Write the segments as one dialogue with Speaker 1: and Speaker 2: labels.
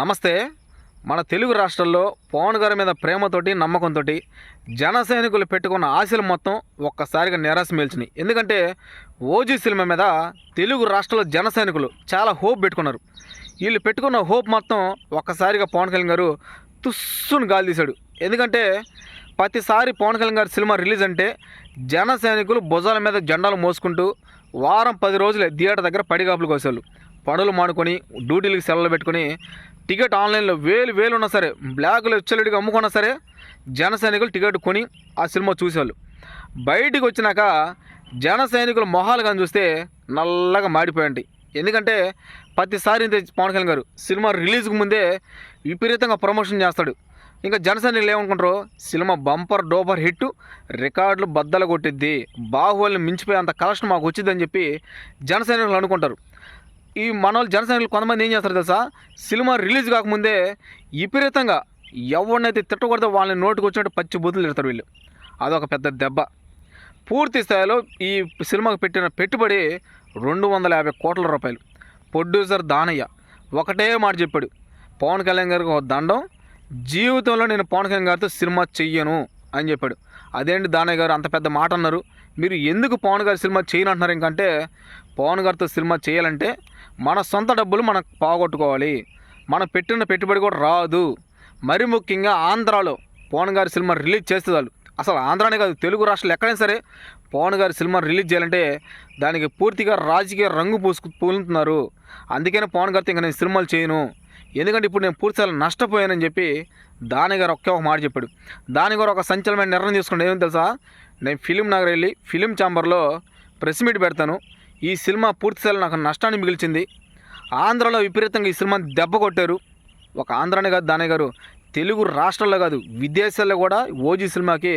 Speaker 1: నమస్తే. మన తెలుగు రాష్ట్రాల్లో పవన్ గారి మీద ప్రేమతోటి నమ్మకంతో జన సైనికులు పెట్టుకున్న ఆశలు మొత్తం ఒక్కసారిగా నిరాశ మేల్చినాయి. ఎందుకంటే ఓజీ సినిమా మీద తెలుగు రాష్ట్రాల జన సైనికులు చాలా హోప్ పెట్టుకున్నారు. వీళ్ళు పెట్టుకున్న హోప్ మొత్తం ఒక్కసారిగా పవన్ కళ్యాణ్ గారు తుస్సును గాలి తీశాడు. ఎందుకంటే ప్రతిసారి పవన్ కళ్యాణ్ గారి సినిమా రిలీజ్ అంటే జన సైనికులు భుజాల మీద జెండాలు మోసుకుంటూ వారం పది రోజులే థియేటర్ దగ్గర పడిగాపులు కోసేవాళ్ళు. పనులు మానుకొని డ్యూటీలకు సెలవులు పెట్టుకొని టికెట్ ఆన్లైన్లో వేలు వేలు ఉన్నా సరే బ్లాక్లో వచ్చేటిగా అమ్ముకున్నా సరే జన సైనికులు టికెట్ కొని ఆ సినిమా చూసేవాళ్ళు. బయటికి వచ్చినాక జన సైనికుల మొహాలు కానీ చూస్తే నల్లగా మాడిపోయండి ఎందుకంటే ప్రతిసారి ఇంత పవన్ కళ్యాణ్ గారు సినిమా రిలీజ్కి ముందే విపరీతంగా ప్రమోషన్ చేస్తాడు. ఇంకా జనసేనలు ఏమనుకుంటారు సినిమా బంపర్ డోపర్ హిట్ రికార్డులు బద్దలు కొట్టిద్ది బాహుబలిని మించిపోయే అంత కలెక్షన్ మాకు వచ్చిందని చెప్పి జనసైనికులు అనుకుంటారు. ఈ మన వాళ్ళు కొంతమంది ఏం చేస్తారు తెలుసా? సినిమా రిలీజ్ కాకముందే విపరీతంగా ఎవరినైతే తిట్టకూడదో వాళ్ళని నోటుకు వచ్చినట్టు పచ్చి బూతులు తిడతారు వీళ్ళు. అదొక పెద్ద దెబ్బ. పూర్తి స్థాయిలో ఈ సినిమాకు పెట్టిన పెట్టుబడి రెండు వందల యాభై కోట్ల రూపాయలు. ప్రొడ్యూసర్ దానయ్య ఒకటే మాట చెప్పాడు. పవన్ కళ్యాణ్ గారికి ఒక దండం జీవితంలో నేను పవన్ కళ్యాణ్ గారితో సినిమా చెయ్యను అని చెప్పాడు. అదేంటి దానయ్య గారు అంత పెద్ద మాట అన్నారు? మీరు ఎందుకు పవన్ గారి సినిమా చేయను అంటున్నారు ఇంకంటే పవన్ గారితో సినిమా చేయాలంటే మన సొంత డబ్బులు మనం పోగొట్టుకోవాలి. మనం పెట్టిన పెట్టుబడి కూడా రాదు. మరి ముఖ్యంగా ఆంధ్రాలో పవన్ గారి సినిమా రిలీజ్ చేస్తే అసలు ఆంధ్రానే కాదు తెలుగు రాష్ట్రాలు ఎక్కడైనా సరే పవన్ గారి సినిమా రిలీజ్ చేయాలంటే దానికి పూర్తిగా రాజకీయ రంగు పూసుకు పూలుతున్నారు. అందుకనే పవన్ గారితో ఇంకా నేను సినిమాలు చేయను. ఎందుకంటే ఇప్పుడు నేను పూర్తిగా నష్టపోయానని చెప్పి దాని గారు ఒకే ఒక మాట చెప్పాడు. దాని గారు ఒక సంచలనమైన నిర్ణయం తీసుకుంటే ఏమని తెలుసా? నేను ఫిలిం నగర్ వెళ్ళి ఫిలిం ఛాంబర్లో ప్రెస్ మీట్ పెడతాను. ఈ సినిమా పూర్తిస్థాయిలో నాకు నష్టాన్ని మిగిల్చింది. ఆంధ్రలో విపరీతంగా ఈ సినిమా దెబ్బ కొట్టారు. ఒక ఆంధ్రానే కాదు దానే గారు. తెలుగు రాష్ట్రాల్లో కాదు విదేశాల్లో కూడా ఓజీ సినిమాకి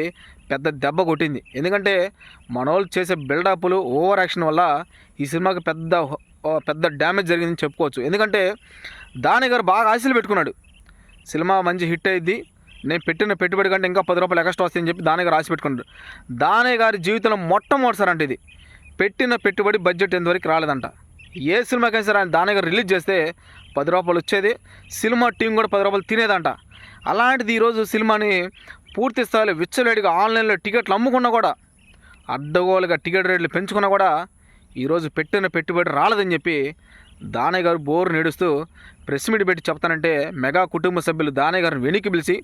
Speaker 1: పెద్ద దెబ్బ కొట్టింది. ఎందుకంటే మన వాళ్ళు చేసే బిల్డప్లు ఓవర్ యాక్షన్ వల్ల ఈ సినిమాకి పెద్ద పెద్ద డ్యామేజ్ జరిగిందని చెప్పుకోవచ్చు. ఎందుకంటే దాని గారు బాగా ఆశలు పెట్టుకున్నాడు. సినిమా మంచి హిట్ అయింది నేను పెట్టిన పెట్టుబడి కంటే ఇంకా పది రూపాయలు ఎక్స్ట్రా వస్తాయని చెప్పి దాని గారు ఆశ పెట్టుకున్నాడు. దాని గారి జీవితంలో మొట్టమొదటిసారి అంటే ఇది. పెట్టిన పెట్టుబడి బడ్జెట్ ఎంతవరకు రాలేదంట. ఏ సినిమాకైనా సరే ఆయన దానిగా గారు రిలీజ్ చేస్తే పది రూపాయలు వచ్చేది. సినిమా టీం కూడా పది రూపాయలు తినేదంట. అలాంటిది ఈరోజు సినిమాని పూర్తి స్థాయిలో విచ్చలేడిగా ఆన్లైన్లో టికెట్లు అమ్ముకున్నా కూడా అడ్డగోలుగా టికెట్ రేట్లు పెంచుకున్నా కూడా ఈరోజు పెట్టిన పెట్టుబడి రాలేదని చెప్పి దానయ్య గారు బోరు నేడుస్తూ ప్రెస్ మీట్ పెట్టి చెప్తానంటే మెగా కుటుంబ సభ్యులు దానయ్య గారిని వెనక్కి పిలిచి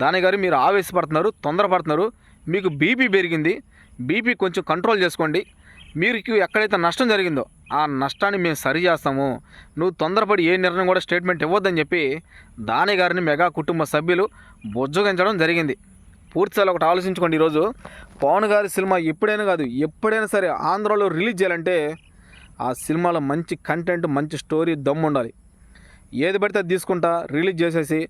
Speaker 1: దానయ్య గారు మీరు ఆవేశపడుతున్నారు తొందరపడుతున్నారు మీకు బీపీ పెరిగింది బీపీ కొంచెం కంట్రోల్ చేసుకోండి మీకు ఎక్కడైతే నష్టం జరిగిందో ఆ నష్టాన్ని మేము సరి చేస్తాము. నువ్వు తొందరపడి ఏ నిర్ణయం కూడా స్టేట్మెంట్ ఇవ్వద్దని చెప్పి దాని గారిని మెగా కుటుంబ సభ్యులు బుజ్జగించడం జరిగింది. పూర్తిసార్లు ఒకటి ఆలోచించుకోండి ఈరోజు. పవన్ గారి సినిమా ఎప్పుడైనా కాదు ఎప్పుడైనా సరే ఆంధ్రాలో రిలీజ్ చేయాలంటే ఆ సినిమాలో మంచి కంటెంట్ మంచి స్టోరీ దమ్ము ఉండాలి. ఏది పడితే అది తీసుకుంటా రిలీజ్ చేసేసి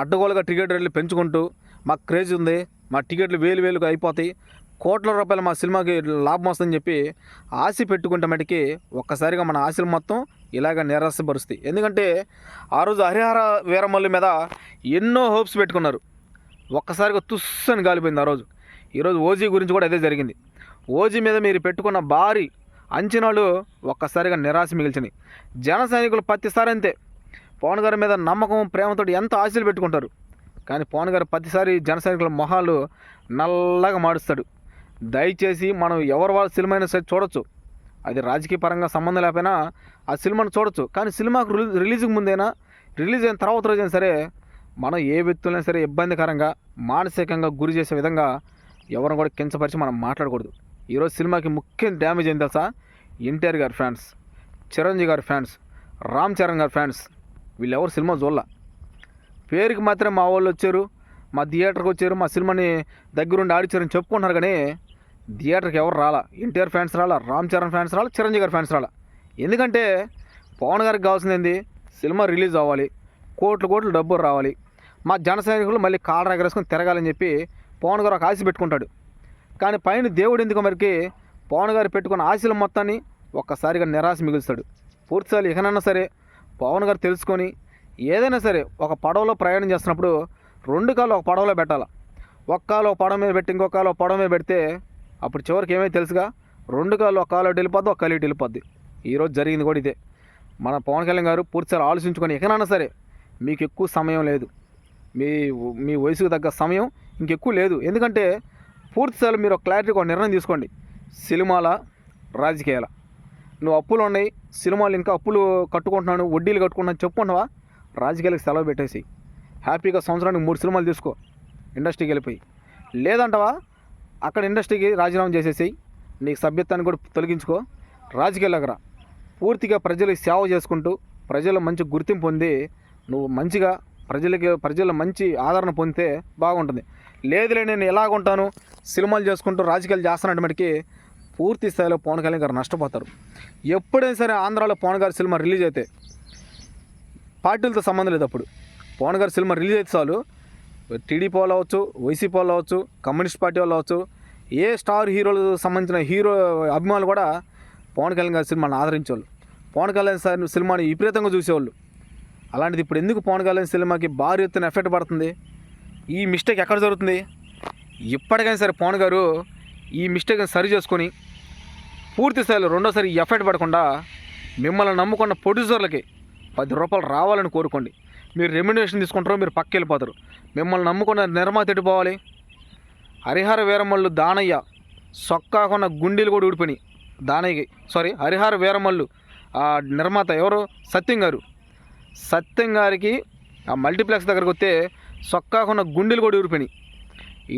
Speaker 1: అడ్డగోలుగా టికెట్ రేట్లు పెంచుకుంటూ మాకు క్రేజ్ ఉంది మా టికెట్లు వేలు వేలుగా అయిపోతాయి. కోట్ల రూపాయలు మా సినిమాకి లాభం వస్తుందని చెప్పి ఆశ పెట్టుకుంటే మటుకి ఒక్కసారిగా మన ఆశలు మొత్తం ఇలాగ నిరాశపరుస్తాయి ఎందుకంటే ఆ రోజు హరిహర వీరమల్లి మీద ఎన్నో హోప్స్ పెట్టుకున్నారు. ఒక్కసారిగా తుస్సని గాలిపోయింది ఆ రోజు. ఈరోజు ఓజీ గురించి కూడా అదే జరిగింది. ఓజీ మీద మీరు పెట్టుకున్న భారీ అంచనాలు ఒక్కసారిగా నిరాశ మిగిల్చినాయి. జన సైనికులు ప్రతిసారి అంతే. పవన్ గారి మీద నమ్మకం ప్రేమతో ఎంత ఆశలు పెట్టుకుంటారు. కానీ పవన్ గారు ప్రతిసారి జన సైనికుల మొహాలు నల్లగా మాడుస్తాడు. దయచేసి మనం ఎవరి వాళ్ళ సినిమా అయినా సరే చూడొచ్చు. అది రాజకీయ పరంగా సంబంధం లేకపోయినా ఆ సినిమాను చూడొచ్చు. కానీ సినిమాకు రిలీజ్ రిలీజ్కి ముందైనా రిలీజ్ అయిన తర్వాత రోజైనా సరే మనం ఏ వ్యక్తులైనా సరే ఇబ్బందికరంగా మానసికంగా గురి చేసే విధంగా ఎవరిని కూడా కించపరిచి మనం మాట్లాడకూడదు. ఈరోజు సినిమాకి ముఖ్య డ్యామేజ్ ఏం తెలుసా? ఎన్టీఆర్ గారి ఫ్యాన్స్ చిరంజీవి గారి ఫ్యాన్స్ రామ్ చరణ్ గారి ఫ్యాన్స్ వీళ్ళెవరు సినిమా చూడాల? పేరుకి మాత్రం మా వాళ్ళు వచ్చారు మా థియేటర్కి వచ్చారు మా సినిమాని దగ్గరుండి ఆడిచ్చారని చెప్పుకుంటున్నారు కానీ థియేటర్కి ఎవరు రాలా? ఎన్టీఆర్ ఫ్యాన్స్ రాలా? రామ్ చరణ్ ఫ్యాన్స్ రాలా? చిరంజీవి గారి ఫ్యాన్స్ రాలా? ఎందుకంటే పవన్ గారికి కావాల్సింది ఏంది? సినిమా రిలీజ్ అవ్వాలి. కోట్లు కోట్లు డబ్బులు రావాలి. మా జన సైనికులు మళ్ళీ కాళ్ళ ఎగరేసుకొని తిరగాలని చెప్పి పవన్ గారు ఒక ఆశ పెట్టుకుంటాడు. కానీ పైన దేవుడు ఎందుకు మరికి? పవన్ గారు పెట్టుకున్న ఆశల మొత్తాన్ని ఒక్కసారిగా నిరాశ మిగులుస్తాడు. పూర్తిసారి ఇకనన్నా సరే పవన్ గారు తెలుసుకొని ఏదైనా సరే ఒక పడవలో ప్రయాణం చేస్తున్నప్పుడు రెండు కాళ్ళు ఒక పడవలో పెట్టాలి? ఒక కాలు ఒక పడవ మీద పెట్టి ఇంకో కాలు ఒక పడవ మీద పెడితే అప్పుడు చివరికి ఏమైతే తెలుసుగా? రెండు కాళ్ళు ఒక కాలు వెళ్ళిపోద్ది ఒక కాలు వెళ్ళిపోద్ది. ఈరోజు జరిగింది కూడా ఇదే. మన పవన్ కళ్యాణ్ గారు పూర్తిసారి ఆలోచించుకొని ఎక్కడైనా సరే మీకు ఎక్కువ సమయం లేదు. మీ మీ వయసుకు తగ్గ సమయం ఇంకెక్కువ లేదు. ఎందుకంటే పూర్తి మీరు ఒక క్లారిటీగా ఒక నిర్ణయం తీసుకోండి. సినిమాల రాజకీయాల. నువ్వు అప్పులు ఉన్నాయి సినిమాలు ఇంకా అప్పులు కట్టుకుంటున్నాను వడ్డీలు కట్టుకుంటున్నాను చెప్పుకుంటావా రాజకీయాలకు సెలవు పెట్టేసి హ్యాపీగా సంవత్సరానికి మూడు సినిమాలు తీసుకో. ఇండస్ట్రీకి వెళ్ళిపోయి. లేదంటవా? అక్కడ ఇండస్ట్రీకి రాజీనామా చేసేసి నీకు సభ్యత్వాన్ని కూడా తొలగించుకో. రాజకీయాలకు రా. పూర్తిగా ప్రజలకు సేవ చేసుకుంటూ ప్రజల మంచి గుర్తింపు పొంది నువ్వు మంచిగా ప్రజలకి ప్రజల మంచి ఆదరణ పొందితే బాగుంటుంది. లేదులే నేను ఎలాగుంటాను? సినిమాలు చేసుకుంటూ రాజకీయాలు చేస్తానంటే మటుకి పూర్తి స్థాయిలో పవన్ కళ్యాణ్ గారు నష్టపోతారు. ఎప్పుడైనా సరే ఆంధ్రాలో పవన్ గారి సినిమా రిలీజ్ అయితే పార్టీలతో సంబంధం లేదు అప్పుడు. పవన్ గారి సినిమా రిలీజ్ అయితే చాలు. టీడీపీ వాళ్ళు అవ్వచ్చు వైసీపీ వాళ్ళు అవ్వచ్చు కమ్యూనిస్ట్ పార్టీ వాళ్ళు అవ్వచ్చు ఏ స్టార్ హీరోలకు సంబంధించిన హీరో అభిమానులు కూడా పవన్ కళ్యాణ్ గారి సినిమాని ఆదరించేవాళ్ళు. పవన్ కళ్యాణ్ సార్ సినిమాని విపరీతంగా చూసేవాళ్ళు. అలాంటిది ఇప్పుడు ఎందుకు పవన్ కళ్యాణ్ సినిమాకి భారీ ఎత్తున ఎఫెక్ట్ పడుతుంది? ఈ మిస్టేక్ ఎక్కడ జరుగుతుంది? ఇప్పటికైనా సరే పవన్ గారు ఈ మిస్టేక్ని సరి చేసుకొని పూర్తి స్థాయిలో రెండోసారి ఎఫెక్ట్ పడకుండా మిమ్మల్ని నమ్ముకున్న ప్రొడ్యూసర్లకి పది రూపాయలు రావాలని కోరుకోండి. మీరు రెమ్యునేషన్ తీసుకుంటారో మీరు పక్క వెళ్ళిపోతారు. మిమ్మల్ని నమ్ముకున్న నిర్మాత ఎటు పోవాలి? హరిహర వీరమల్లు దానయ్య సొక్కాకున్న గుండెలు కూడా ఊడిపోయినాయి. దానయ్యకి సారీ హరిహర వీరమల్లు ఆ నిర్మాత ఎవరు? సత్యం గారు. సత్యం గారికి ఆ మల్టీప్లెక్స్ దగ్గరకు వస్తే సొక్కాకున్న గుండెలు కూడా ఊరిపోయినాయి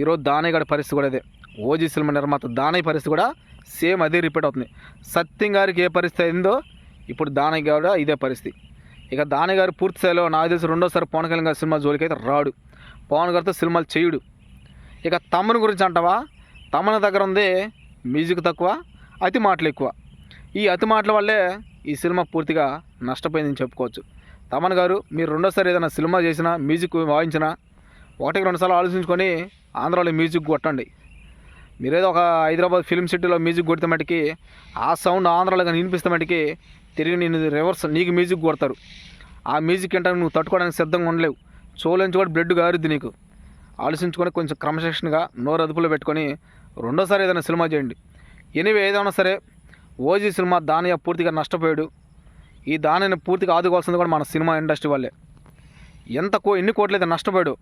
Speaker 1: ఈరోజు దానయ్య గారి పరిస్థితి కూడా అదే. ఓజీ సినిమా నిర్మాత దానయ్య పరిస్థితి కూడా సేమ్ అదే రిపీట్ అవుతుంది. సత్యం గారికి ఏ పరిస్థితి అయిందో ఇప్పుడు దానయ్య కూడా ఇదే పరిస్థితి. ఇక దాని గారు పూర్తి స్థాయిలో నాకు తెలిసి రెండోసారి పవన్ కళ్యాణ్ గారి సినిమా జోలికి అయితే రాడు. పవన్ గారితో సినిమాలు చేయుడు. ఇక తమ్ముని గురించి అంటావా? తమ్ముని దగ్గర ఉంది మ్యూజిక్ తక్కువ అతి మాటలు ఎక్కువ. ఈ అతి మాటల వల్లే ఈ సినిమా పూర్తిగా నష్టపోయిందని చెప్పుకోవచ్చు. తమన్ గారు మీరు రెండోసారి ఏదైనా సినిమా చేసినా మ్యూజిక్ వాయించినా ఒకటికి రెండుసార్లు ఆలోచించుకొని ఆంధ్రాలో మ్యూజిక్ కొట్టండి. మీరేదో ఒక హైదరాబాద్ ఫిల్మ్ సిటీలో మ్యూజిక్ కొడితే మటుకి ఆ సౌండ్ ఆంధ్రాలో కానీ వినిపిస్తే మటుకి తిరిగి నేను రివర్స్ నీకు మ్యూజిక్ కొడతారు. ఆ మ్యూజిక్ అంటే నువ్వు తట్టుకోవడానికి సిద్ధంగా ఉండలేవు. చోలోంచి కూడా బ్లడ్ కారుద్ది నీకు. ఆలోచించుకొని కొంచెం క్రమశిక్షణగా నోరు అదుపులో పెట్టుకొని రెండోసారి ఏదైనా సినిమా చేయండి. ఎనివే ఏదైనా సరే ఓజీ సినిమా దానయ్య పూర్తిగా నష్టపోయాడు. ఈ దానిని పూర్తిగా ఆదుకోవాల్సింది కూడా మన సినిమా ఇండస్ట్రీ వాళ్ళే. ఎంత కో ఎన్ని కోట్లు అయితే నష్టపోయాడు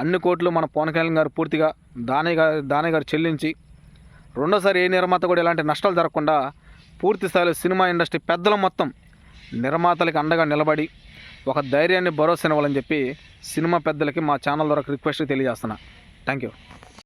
Speaker 1: అన్ని కోట్లు మన పవన్ కళ్యాణ్ గారు పూర్తిగా దానయ్య గారు దానయ్య గారు చెల్లించి రెండోసారి ఏ నిర్మాత కూడా ఎలాంటి నష్టాలు జరగకుండా పూర్తి స్థాయిలో సినిమా ఇండస్ట్రీ పెద్దల మొత్తం నిర్మాతలకి అండగా నిలబడి ఒక ధైర్యాన్ని భరోసా ఇవ్వాలని చెప్పి సినిమా పెద్దలకి మా ఛానల్ ద్వారా రిక్వెస్ట్ తెలియజేస్తున్నా. Thank you